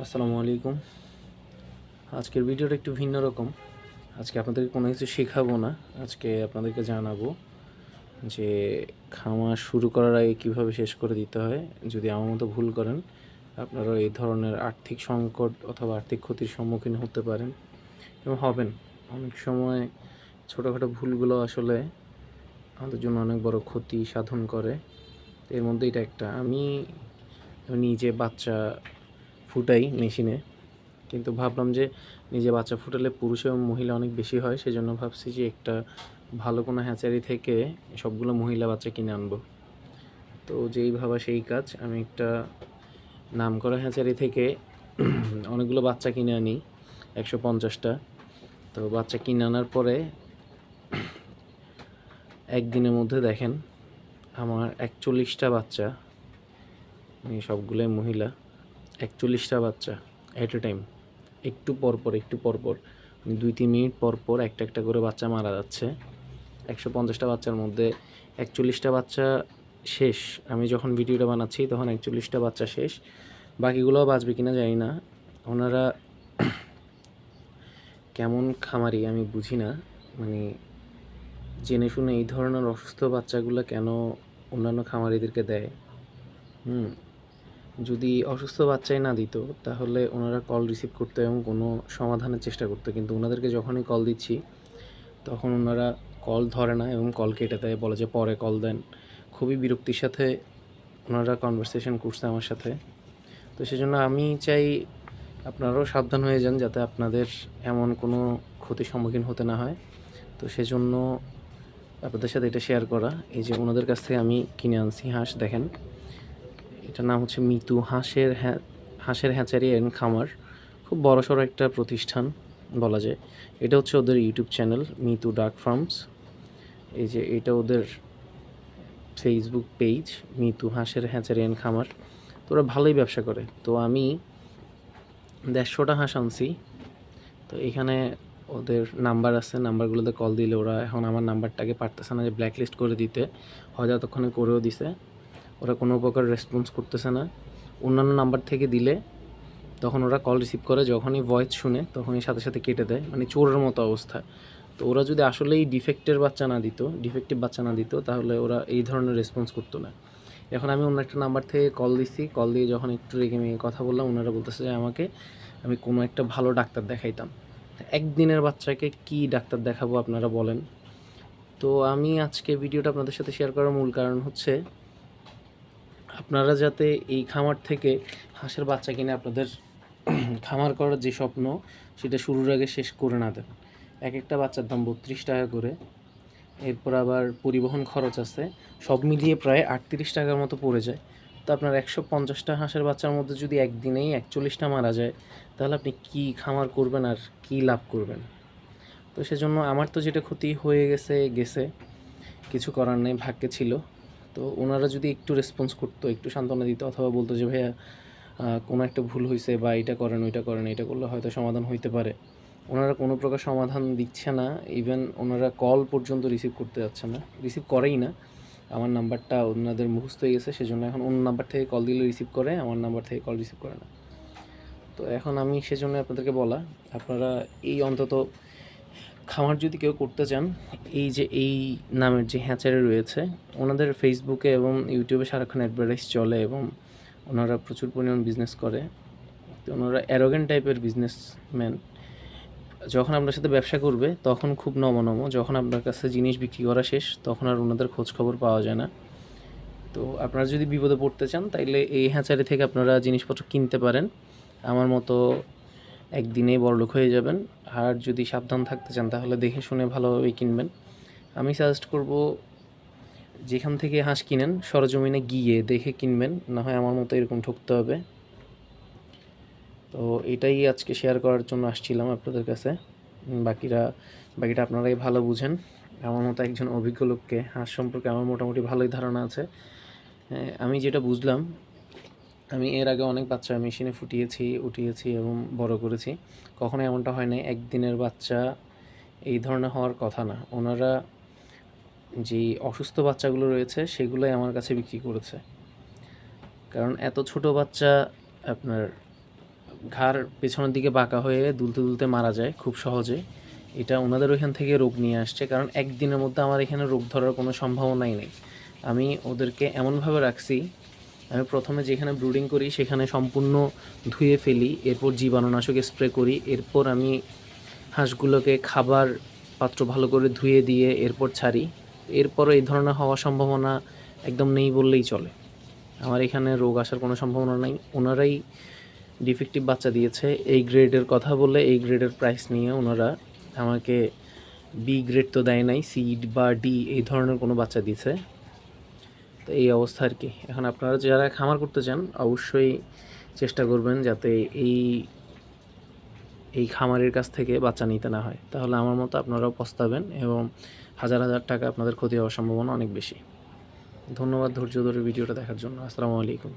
আসসালামু আলাইকুম। আজকের ভিডিওটা একটু ভিন্ন রকম। আজকে আপনাদেরকে কোনো কিছু শেখাবো না। আজকে আপনাদেরকে জানাব যে খামার শুরু করার আগে কীভাবে শেষ করে দিতে হয়। যদি আমার মতো ভুল করেন আপনারা এই ধরনের আর্থিক সংকট অথবা আর্থিক ক্ষতির সম্মুখীন হতে পারেন এবং হবেন। অনেক সময় ছোটোখাটো ভুলগুলো আসলে আমাদের জন্য অনেক বড় ক্ষতি সাধন করে। এর মধ্যে এটা একটা। আমি নিজে বাচ্চা ফুটাই মেশিনে। কিন্তু ভাবলাম যে নিজে বাচ্চা ফুটালে পুরুষ এবং মহিলা অনেক বেশি হয়, সেজন্য ভাবছি যে একটা ভালো কোনো হ্যাচারি থেকে সবগুলো মহিলা বাচ্চা কিনে আনব। তো যেই ভাবা সেই কাজ, আমি একটা নাম করা হ্যাচারি থেকে অনেকগুলো বাচ্চা কিনে আনি, একশো পঞ্চাশটা। তো বাচ্চা কিনে আনার পরে একদিনের মধ্যে দেখেন, আমার একচল্লিশটা বাচ্চা সবগুলোই মহিলা। একচল্লিশটা বাচ্চা অ্যাট এ টাইম একটু পর পর, একটু পর পর। মানে দুই, তিন মিনিট পর পর একটা একটা করে বাচ্চা মারা যাচ্ছে। একশো পঞ্চাশটা বাচ্চার মধ্যে একচল্লিশটা বাচ্চা শেষ। আমি যখন ভিডিওটা বানাচ্ছি, তখন একচল্লিশটা বাচ্চা শেষ। বাকিগুলোও বাঁচবে কিনা জানি না। ওনারা কেমন খামারি আমি বুঝি না। মানে জেনে শুনে এই ধরনের অসুস্থ বাচ্চাগুলো কেন অন্যান্য খামারিদেরকে দেয়? হুম। যদি অসুস্থ বাচ্চাই না দিত, তাহলে ওনারা কল রিসিভ করতো এবং কোনো সমাধানের চেষ্টা করতো। কিন্তু ওনাদেরকে যখনই কল দিচ্ছি, তখন ওনারা কল ধরে না এবং কল কেটে দেয়, বলে যে পরে কল দেন। খুবই বিরক্তির সাথে ওনারা কনভারসেশন করছে আমার সাথে। তো সেজন্য আমি চাই আপনারাও সাবধান হয়ে যান যাতে আপনাদের এমন কোনো ক্ষতির সম্মুখীন হতে না হয়। তো সেজন্য আপনাদের সাথে এটা শেয়ার করা। এই যে ওনাদের কাছ থেকে আমি কিনে আনছি হাঁস, দেখেন। এটার নাম হচ্ছে মিতু। হাঁসের হ্যাঁ হাঁসের হ্যাচারি অ্যান্ড খামার। খুব বড় সড়ো একটা প্রতিষ্ঠান বলা যায়। এটা হচ্ছে ওদের ইউটিউব চ্যানেল, মিতু ডাক ফার্মস। এই যে এটা ওদের ফেসবুক পেজ মিতু হাঁসের হ্যাচারি অ্যান্ড খামার। তো ওরা ভালোই ব্যবসা করে। তো আমি দেড়শোটা হাঁস আনছি। তো এখানে ওদের নাম্বার আছে, নাম্বারগুলোতে কল দিলে ওরা এখন আমার নাম্বারটাকে পারতেছে না যে ব্ল্যাক লিস্ট করে দিতে। হয়তো এতক্ষণে করেও দিছে। ওরা কোনো প্রকার রেসপন্স করতেছে না। অন্যান্য নাম্বার থেকে দিলে তখন ওরা কল রিসিভ করে, যখনই ভয়েস শুনে তখনই সাথে সাথে কেটে দেয়। মানে চোরের মতো অবস্থা। তো ওরা যদি আসলেই ডিফেক্টের বাচ্চা না দিত ডিফেক্টিভ বাচ্চা না দিত, তাহলে ওরা এই ধরনের রেসপন্স করতো না। এখন আমি অন্য একটা নাম্বার থেকে কল দিছি। কল দিয়ে যখন একটু রেগে মেগে কথা বললাম, ওনারা বলতেছে যে, আমাকে, আমি কোনো একটা ভালো ডাক্তার দেখাইতাম। একদিনের বাচ্চাকে কি ডাক্তার দেখাবো আপনারা বলেন? তো আমি আজকে ভিডিওটা আপনাদের সাথে শেয়ার করার মূল কারণ হচ্ছে আপনারা যাতে এই খামার থেকে হাঁসের বাচ্চা কিনে আপনাদের খামার করার যে স্বপ্ন, সেটা শুরুর আগে শেষ করে না দেন। এক একটা বাচ্চার দাম বত্রিশ টাকা করে। এরপর আবার পরিবহন খরচ আছে। সব মিলিয়ে প্রায় আটত্রিশ টাকার মতো পড়ে যায়। তো আপনার একশো পঞ্চাশটা হাঁসের বাচ্চার মধ্যে যদি একদিনেই একচল্লিশটা মারা যায়, তাহলে আপনি কি খামার করবেন আর কি লাভ করবেন? তো সেজন্য আমার তো যেটা ক্ষতি হয়ে গেছে গেছে। কিছু করার নেই, ভাগ্যে ছিল। তো ওনারা যদি একটু রেসপন্স করতো, একটু সান্ত্বনা দিত অথবা বলতো যে, ভাইয়া কোনো একটা ভুল হয়েছে বা এটা করেন, ওইটা করেন, এটা করলে হয়তো সমাধান হইতে পারে। ওনারা কোনো প্রকার সমাধান দিচ্ছে না। ইভেন ওনারা কল পর্যন্ত রিসিভ করতে যাচ্ছে না। রিসিভ করেই না। আমার নাম্বারটা ওনাদের মুখস্থ হয়ে গেছে, সেজন্য এখন অন্য নাম্বার থেকে কল দিলে রিসিভ করে, আমার নাম্বার থেকে কল রিসিভ করে না। তো এখন আমি সেজন্য আপনাদেরকে বলা, আপনারা এই অন্তত খামার যদি কেউ করতে চান, এই যে এই নামের যে হ্যাচারি রয়েছে, ওনাদের ফেসবুকে এবং ইউটিউবে সারাক্ষণ অ্যাডভার্টাইজ চলে এবং ওনারা প্রচুর পরিমাণ বিজনেস করে। তো ওনারা অ্যারোগেন্ট টাইপের বিজনেসম্যান যখন আপনার সাথে ব্যবসা করবে, তখন খুব নমনম। যখন আপনার কাছে জিনিস বিক্রি করা শেষ, তখন আর ওনাদের খবর পাওয়া যায় না। তো আপনারা যদি বিপদে পড়তে চান, তাইলে এই হ্যাচারি থেকে আপনারা জিনিসপত্র কিনতে পারেন। আমার মতো একদিনেই বড়লোক হয়ে যাবেন। আর যদি সাবধান থাকতে চান তাহলে দেখে শুনে ভালোভাবে কিনবেন। আমি সাজেস্ট করব যেখান থেকে হাঁস কিনেন সরজমিনে গিয়ে দেখে কিনবেন না হয় আমার মতো এরকম ঠকতে হবে। তো এটাই আজকে শেয়ার করার জন্য আসছিলাম আপনাদের কাছে। বাকিরা বাকিটা আপনারাই ভালো বুঝেন। আমার মতো একজন অভিজ্ঞ লোককে হাঁস সম্পর্কে আমার মোটামুটি ভালোই ধারণা আছে। হ্যাঁ, আমি যেটা বুঝলাম আমি এর আগে অনেক বাচ্চা মেশিনে ফুটিয়েছি, উঠিয়েছি এবং বড় করেছি। কখনো এমনটা হয় নাই একদিনের বাচ্চা এই ধরনের হওয়ার কথা না। ওনারা যে অসুস্থ বাচ্চাগুলো রয়েছে, সেগুলোই আমার কাছে বিক্রি করেছে। কারণ এত ছোট বাচ্চা আপনার ঘাড় পেছনের দিকে বাঁকা হয়ে দুলতে দুলতে মারা যায় খুব সহজে। এটা ওনাদের ওইখান থেকে রোগ নিয়ে আসছে, কারণ একদিনের মধ্যে আমার এখানে রোগ ধরার কোনো সম্ভাবনাই নেই। আমি ওদেরকে এমনভাবে রাখছি আমি প্রথমে যেখানে ব্রুডিং করি, সেখানে সম্পূর্ণ ধুয়ে ফেলি, এরপর জীবাণুনাশক স্প্রে করি, এরপর আমি হাঁসগুলোকে খাবার পাত্র ভালো করে ধুয়ে দিয়ে এরপর ছাড়ি। এরপর এই ধরনের হওয়ার সম্ভাবনা একদম নেই বললেই চলে। আমার এখানে রোগ আসার কোনো সম্ভাবনা নেই। ওনারাই ডিফেক্টিভ বাচ্চা দিয়েছে। এই গ্রেডের কথা বলে, এই গ্রেডের প্রাইস নিয়ে ওনারা আমাকে বি গ্রেড তো দেয় নাই সি বা ডি এই ধরনের কোনো বাচ্চা দিছে তো এই অবস্থা আর কি। এখন আপনারা যারা খামার করতে চান, অবশ্যই চেষ্টা করবেন যাতে এই এই খামারের কাছ থেকে বাচ্চা নিতে না হয়। তাহলে আমার মতো আপনারাও পস্তাবেন এবং হাজার হাজার টাকা আপনাদের ক্ষতি হওয়ার সম্ভাবনা অনেক বেশি। ধন্যবাদ ধৈর্য ধরে ভিডিওটা দেখার জন্য। আসসালামু আলাইকুম।